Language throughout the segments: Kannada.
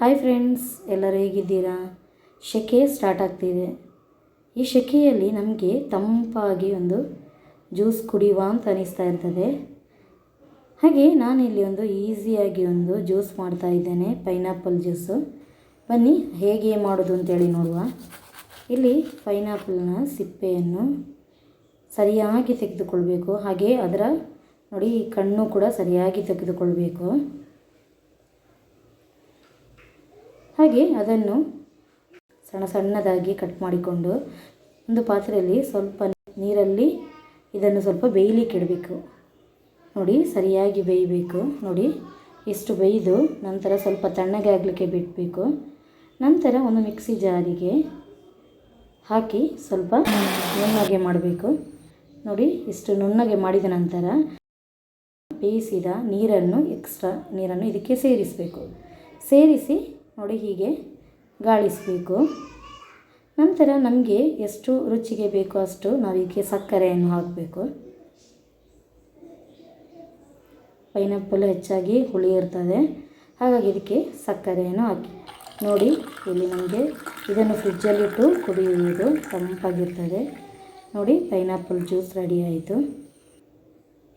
ಹಾಯ್ ಫ್ರೆಂಡ್ಸ್ ಎಲ್ಲರೂ ಹೇಗಿದ್ದೀರಾ? ಸೆಕೆ ಸ್ಟಾರ್ಟ್ ಆಗ್ತಿದೆ. ಈ ಸೆಕೆಯಲ್ಲಿ ನಮಗೆ ತಂಪಾಗಿ ಒಂದು ಜ್ಯೂಸ್ ಕುಡಿಯುವ ಅಂತ ಅನಿಸ್ತಾ ಇರ್ತದೆ. ಹಾಗೆ ನಾನಿಲ್ಲಿ ಒಂದು ಈಸಿಯಾಗಿ ಒಂದು ಜ್ಯೂಸ್ ಮಾಡ್ತಾ ಇದ್ದೇನೆ ಪೈನಾಪಲ್ ಜ್ಯೂಸು ಬನ್ನಿ, ಹೇಗೆ ಮಾಡೋದು ಅಂತೇಳಿ ನೋಡುವ. ಇಲ್ಲಿ ಪೈನಾಪಲ್ನ ಸಿಪ್ಪೆಯನ್ನು ಸರಿಯಾಗಿ ತೆಗೆದುಕೊಳ್ಬೇಕು. ಹಾಗೆ ಅದರ ನೋಡಿ ಕಣ್ಣು ಕೂಡ ಸರಿಯಾಗಿ ತೆಗೆದುಕೊಳ್ಬೇಕು. ಹಾಗೆ ಅದನ್ನು ಸಣ್ಣ ಸಣ್ಣದಾಗಿ ಕಟ್ ಮಾಡಿಕೊಂಡು ಒಂದು ಪಾತ್ರೆಯಲ್ಲಿ ಸ್ವಲ್ಪ ನೀರಲ್ಲಿ ಇದನ್ನು ಸ್ವಲ್ಪ ಬೇಯಲಿಕ್ಕೆ ಇಡಬೇಕು. ನೋಡಿ, ಸರಿಯಾಗಿ ಬೇಯಬೇಕು. ನೋಡಿ ಇಷ್ಟು ಬೇಯ್ದು ನಂತರ ಸ್ವಲ್ಪ ತಣ್ಣಗೆ ಆಗಲಿಕ್ಕೆ ಬಿಡಬೇಕು. ನಂತರ ಒಂದು ಮಿಕ್ಸಿ ಜಾರಿಗೆ ಹಾಕಿ ಸ್ವಲ್ಪ ನುಣ್ಣಗೆ ಮಾಡಬೇಕು. ನೋಡಿ, ಇಷ್ಟು ನುಣ್ಣಗೆ ಮಾಡಿದ ನಂತರ ಬೇಯಿಸಿದ ನೀರನ್ನು ಎಕ್ಸ್ಟ್ರಾ ನೀರನ್ನು ಇದಕ್ಕೆ ಸೇರಿಸಬೇಕು. ಸೇರಿಸಿ ನೋಡಿ ಹೀಗೆ ಗಾಳಿಸಬೇಕು. ನಂತರ ನಮಗೆ ಎಷ್ಟು ರುಚಿಗೆ ಬೇಕೋ ಅಷ್ಟು ನಾವು ಇದಕ್ಕೆ ಸಕ್ಕರೆಯನ್ನು ಹಾಕಬೇಕು. ಪೈನಾಪಲ್ ಹೆಚ್ಚಾಗಿ ಹುಳಿ ಇರ್ತದೆ. ಹಾಗಾಗಿ ಇದಕ್ಕೆ ಸಕ್ಕರೆಯನ್ನು ಹಾಕಿ. ನೋಡಿ, ಇಲ್ಲಿ ನಮಗೆ ಇದನ್ನು ಫ್ರಿಜ್ಜಲ್ಲಿಟ್ಟು ಕುಡಿಯುವುದು ತಂಪಾಗಿರ್ತದೆ. ನೋಡಿ, ಪೈನಾಪಲ್ ಜ್ಯೂಸ್ ರೆಡಿ ಆಯಿತು.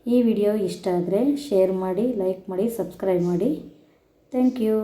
ಈ ವಿಡಿಯೋ ಇಷ್ಟ ಆದರೆ ಶೇರ್ ಮಾಡಿ, ಲೈಕ್ ಮಾಡಿ, ಸಬ್ಸ್ಕ್ರೈಬ್ ಮಾಡಿ. Thank you.